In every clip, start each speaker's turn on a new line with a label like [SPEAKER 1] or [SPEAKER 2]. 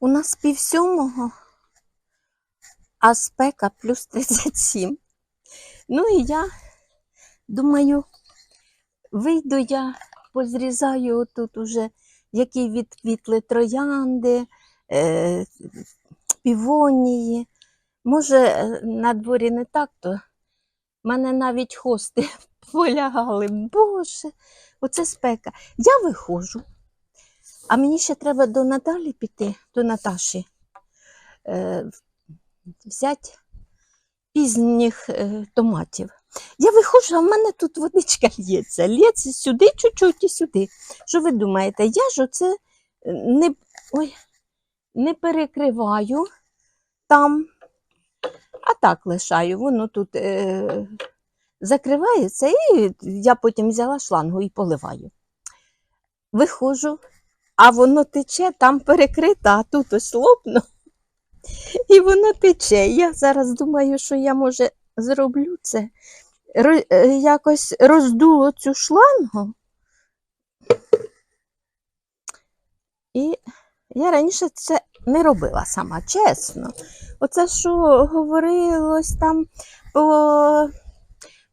[SPEAKER 1] У нас пів сьомого, а спека плюс 37. Ну і я думаю, вийду я, позрізаю тут уже, які відквітли троянди, е, півонії. Може, е, на дворі не так, то мене навіть хости полягали. Боже, оце спека. Я виходжу. А мені ще треба до Наталі піти, до Наташі, е, взяти пізніх е, томатів. Я виходжу, а в мене тут водичка лється. Лється сюди, чуть-чуть і сюди. Що ви думаєте? Я ж оце не, ой, не перекриваю там, а так лишаю. Воно тут е, закривається, і я потім взяла шлангу і поливаю. Виходжу, а воно тече, там перекрита, а тут ось лопну. І воно тече. Я зараз думаю, що я, може, зроблю це. Е, якось роздуло цю шлангу. І я раніше це не робила сама, чесно. Оце, що говорилось там по,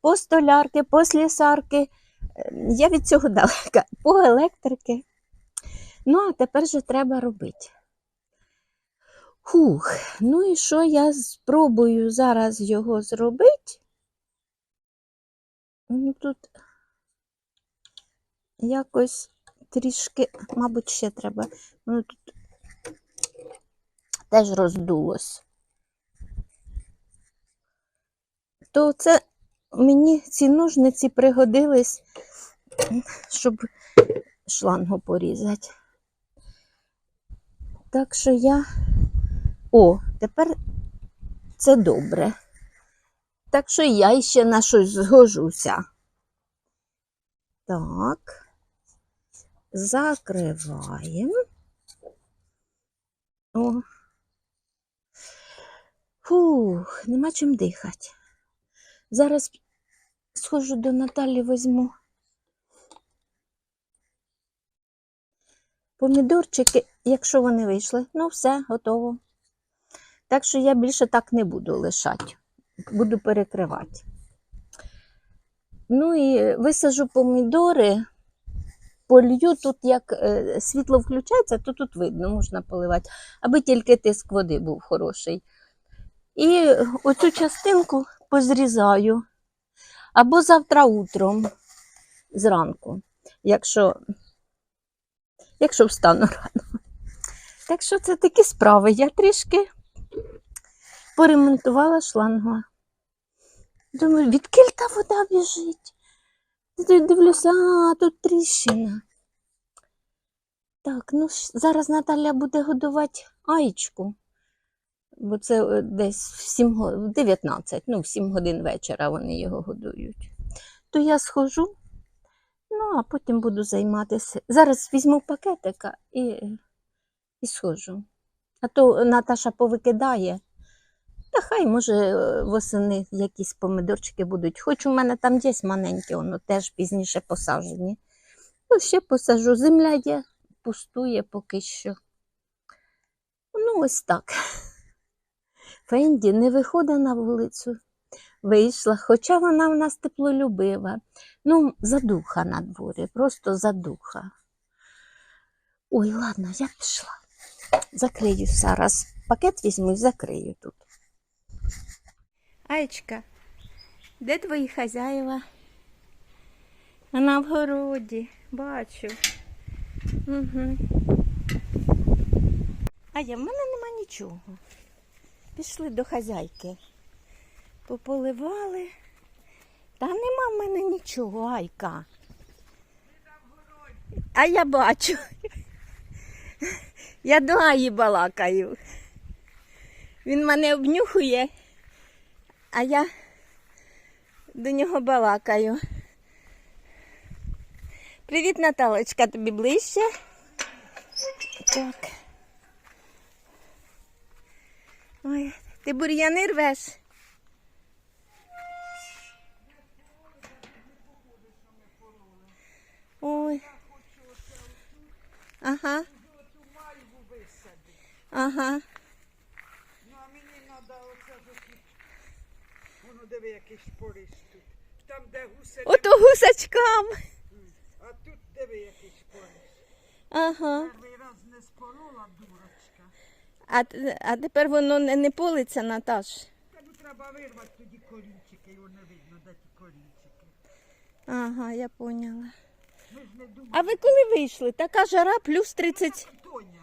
[SPEAKER 1] по столярки, по слісарки, е, я від цього далека, по електрики. Ну, а тепер же треба робити. Хух, ну і що я спробую зараз його зробити? Ну, тут якось трішки, мабуть, ще треба. Воно тут теж роздулось. То це мені ці ножниці пригодились, щоб шлангу порізати. Так що я. О, тепер це добре. Так що я ще на щось згожуся. Так. Закриваємо. О. Фух, нема чим дихати. Зараз схожу до Наталі візьму. Помідорчики, якщо вони вийшли, ну все, готово. Так що я більше так не буду лишати, буду перекривати. Ну і висажу помідори, полью тут, як е, світло включається, то тут видно, можна поливати, аби тільки тиск води був хороший. І оцю частинку позрізаю. Або завтра утром, зранку, якщо, якщо встану рано. Так що це такі справи. Я трішки поремонтувала шлангу. Думаю, відкіль та вода біжить. Дивлюся, а тут тріщина. Так, ну зараз Наталя буде годувати аєчку. Бо це е, десь в 7, в 19, ну, в 7 годин вечора вони його годують. То я схожу, ну, а потім буду займатися. Зараз візьму пакетика і, і схожу. А то Наташа повикидає. Та хай, може, е, восени якісь помидорчики будуть. Хоч у мене там є маленькі, воно теж пізніше посаджені. Ну, ще посажу. Земля є, пустує поки що. Ну, ось так. Фенді не виходить на вулицю. Вийшла, хоча вона в нас теплолюбива. Ну, задуха на дворі, просто задуха. Ой, ладно, я пішла. Закрию зараз. Пакет візьму і закрию тут. Аєчка, де твої хазяїва? Вона в городі, бачу. Угу. А я в мене нема нічого. Пішли до хазяйки. Пополивали. Та нема в мене нічого, Айка. А я бачу. Я до Аї балакаю. Він мене обнюхує, а я до нього балакаю. Привіт, Наталочка, тобі ближче. Так. Ой, ти бур'яни рвеш? Ой. Ага. Ага.
[SPEAKER 2] Ну, а мені треба оце ж. Воно диви, який шпориш тут. Там, де гуси,
[SPEAKER 1] Ото гусачкам.
[SPEAKER 2] а тут диви, який шпориш.
[SPEAKER 1] Ага.
[SPEAKER 2] Перший раз не спорола, дурочка.
[SPEAKER 1] А, а тепер воно не, не политься, Наташ.
[SPEAKER 2] Та ну треба вирвати тоді корінчики, його не видно, де ті корінчики.
[SPEAKER 1] Ага, я поняла.
[SPEAKER 2] Ми ж не думали.
[SPEAKER 1] А ви коли вийшли? Така жара плюс 30,
[SPEAKER 2] Тоня,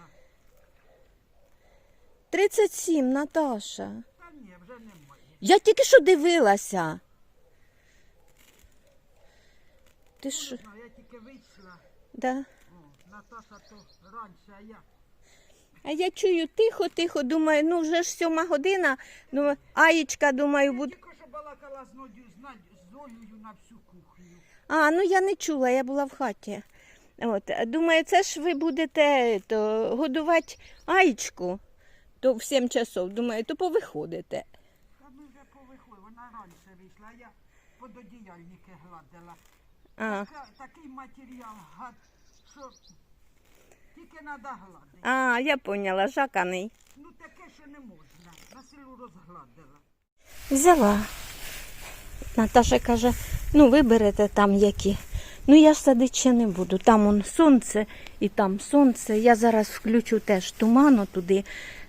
[SPEAKER 1] 37, Наташа.
[SPEAKER 2] та ні, вже немає.
[SPEAKER 1] Я тільки що дивилася. Ти що?
[SPEAKER 2] Ну, я тільки вийшла.
[SPEAKER 1] Да.
[SPEAKER 2] О, Наташа то раніше, а я.
[SPEAKER 1] А я чую тихо-тихо, думаю, ну вже ж сьома година. Ну, Аєчка, думаю,
[SPEAKER 2] Я
[SPEAKER 1] буде.
[SPEAKER 2] тільки що балакала з Надю, з Надю, з Олею на всю кухню.
[SPEAKER 1] А, ну я не чула, я була в хаті. От, думаю, це ж ви будете то, годувати Аєчку то в 7 часов. Думаю, то повиходите.
[SPEAKER 2] Та ми вже повиходили, вона раніше вийшла, а я пододіяльники гладила.
[SPEAKER 1] А,
[SPEAKER 2] Така- такий матеріал гад, що тільки треба гладити.
[SPEAKER 1] а я поняла, жаканий.
[SPEAKER 2] Ну таке, що не можна. На силу розгладила.
[SPEAKER 1] Взяла. Наташа каже, ну виберете там які. Ну я ж садити ще не буду. Там он сонце і там сонце. Я зараз включу теж туману туди,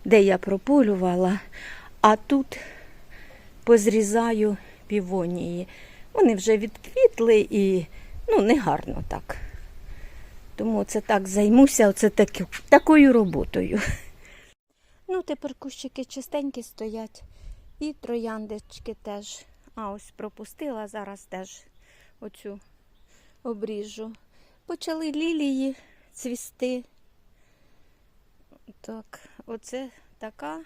[SPEAKER 1] де я прополювала. А тут позрізаю півонії. Вони вже відквітли і ну, не гарно так. Тому це так займуся оце таки, такою роботою. Ну, тепер кущики чистенькі стоять. І трояндички теж. А ось пропустила зараз теж оцю обріжу. Почали лілії цвісти. Так, оце така.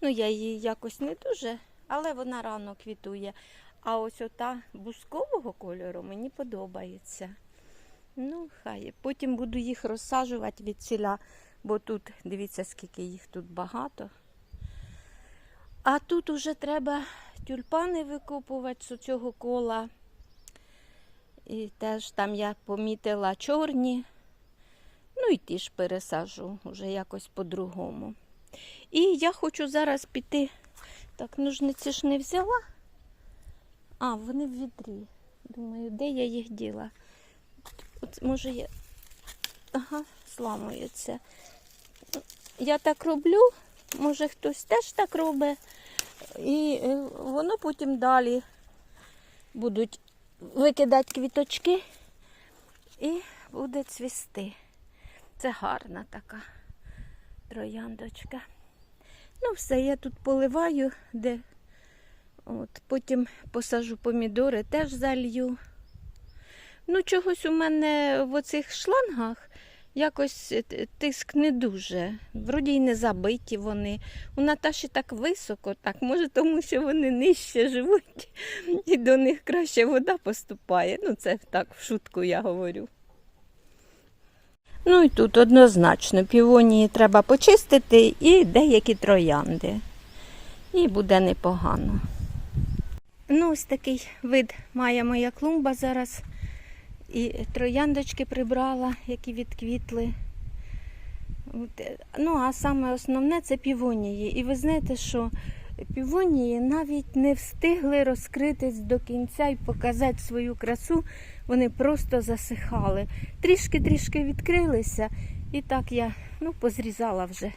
[SPEAKER 1] Ну, я її якось не дуже, але вона рано квітує. А ось ота бускового кольору мені подобається. Ну, хай. Потім буду їх розсаджувати від ціля, бо тут, дивіться, скільки їх тут багато. А тут уже треба тюльпани викопувати з цього кола. І теж там я помітила чорні. Ну і ті ж пересажу вже якось по-другому. І я хочу зараз піти. Так, ножниці ж не взяла. А, вони в відрі. Думаю, де я їх діла? От, може, я. Ага, зламується. Я так роблю, може хтось теж так робить. І е, воно потім далі будуть викидати квіточки і буде цвісти. Це гарна така трояндочка. Ну, все, я тут поливаю, де От, потім посажу помідори, теж залью. Ну, чогось у мене в оцих шлангах якось е, тиск не дуже. Вроді й не забиті вони. У Наташі так високо, так, може, тому що вони нижче живуть, і до них краще вода поступає. Ну, це так в шутку я говорю. Ну і тут однозначно півонії треба почистити і деякі троянди. І буде непогано. Ну, ось такий вид має моя клумба зараз. І трояндочки прибрала, які відквітли. Е, Ну, а саме основне це півонії. І ви знаєте, що півонії навіть не встигли розкритись до кінця і показати свою красу. Вони просто засихали. Трішки-трішки відкрилися. І так я ну, позрізала вже.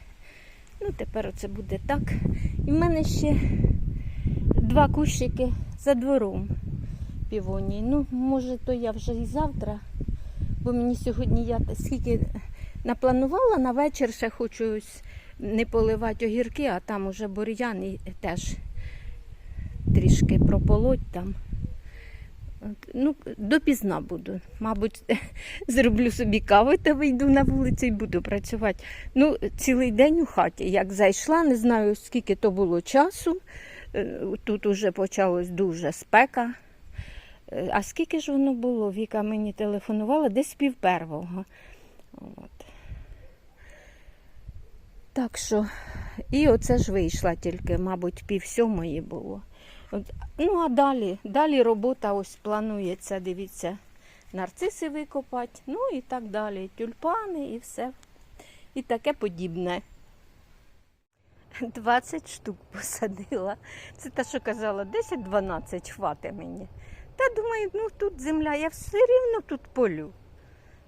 [SPEAKER 1] Ну, тепер оце буде так. І в мене ще два кущики за двором півонії. Ну, може, то я вже і завтра, бо мені сьогодні я скільки напланувала на вечір, ще хочу не поливати огірки, а там уже бур'ян і теж трішки прополоть там. Ну, допізна буду. Мабуть, зроблю собі каву та вийду на вулицю і буду працювати. Ну, цілий день у хаті. Як зайшла, не знаю, скільки то було часу. Е, Тут уже почалась дуже спека. Е, А скільки ж воно було? Віка мені телефонувала десь пів первого. От. Так що, і оце ж вийшла тільки, мабуть, пів сьомої було. От. Ну, а далі, далі робота ось планується, дивіться, нарциси викопати, ну і так далі. Тюльпани і все. і таке подібне. 20 штук посадила. Це те, що казала, 10-12 хватить мені. Та думаю, ну тут земля, я все рівно тут полю.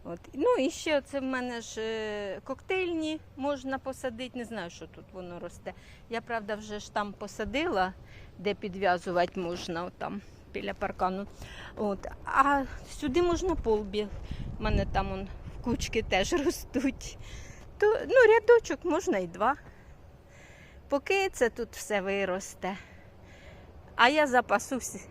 [SPEAKER 1] От. Ну і ще це в мене ж е, коктейльні можна посадити, не знаю, що тут воно росте. Я, правда, вже ж там посадила, де підв'язувати можна, там біля паркану. От. А сюди можна полбіг. У мене там он, кучки теж ростуть. То, ну, рядочок можна і два. Поки це тут все виросте. А я запасусь,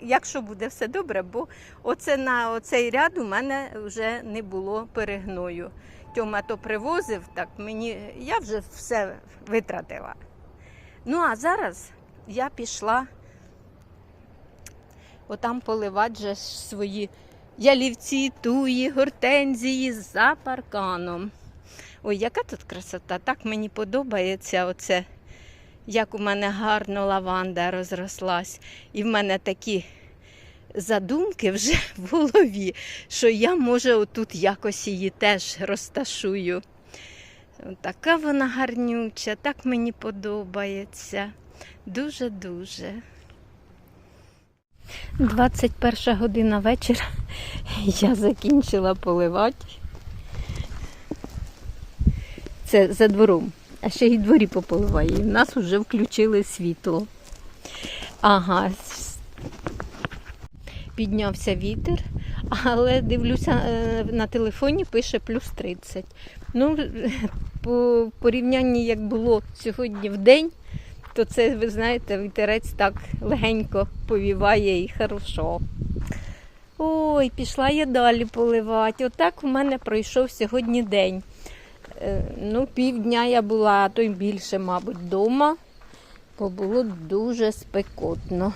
[SPEAKER 1] якщо буде все добре, бо оце на оцей ряд у мене вже не було перегною. Тьома то привозив, так мені я вже все витратила. Ну а зараз я пішла отам поливати же свої ялівці, туї, гортензії за парканом. Ой, яка тут красота! Так мені подобається оце, як у мене гарно лаванда розрослась. І в мене такі задумки вже в голові, що я, може, отут якось її теж розташую. Така вона гарнюча, так мені подобається. Дуже-дуже. 21 година вечора. Я закінчила поливати. Це за двором. А ще й дворі пополиває. І в нас вже включили світло. Ага. Піднявся вітер, але дивлюся е, на телефоні, пише плюс 30. Ну, по порівнянні, як було сьогодні в день, то це, ви знаєте, вітерець так легенько повіває і хорошо. Ой, пішла я далі поливати. Отак у мене пройшов сьогодні день. Е, Ну, півдня я була, а то й більше, мабуть, вдома, бо було дуже спекотно.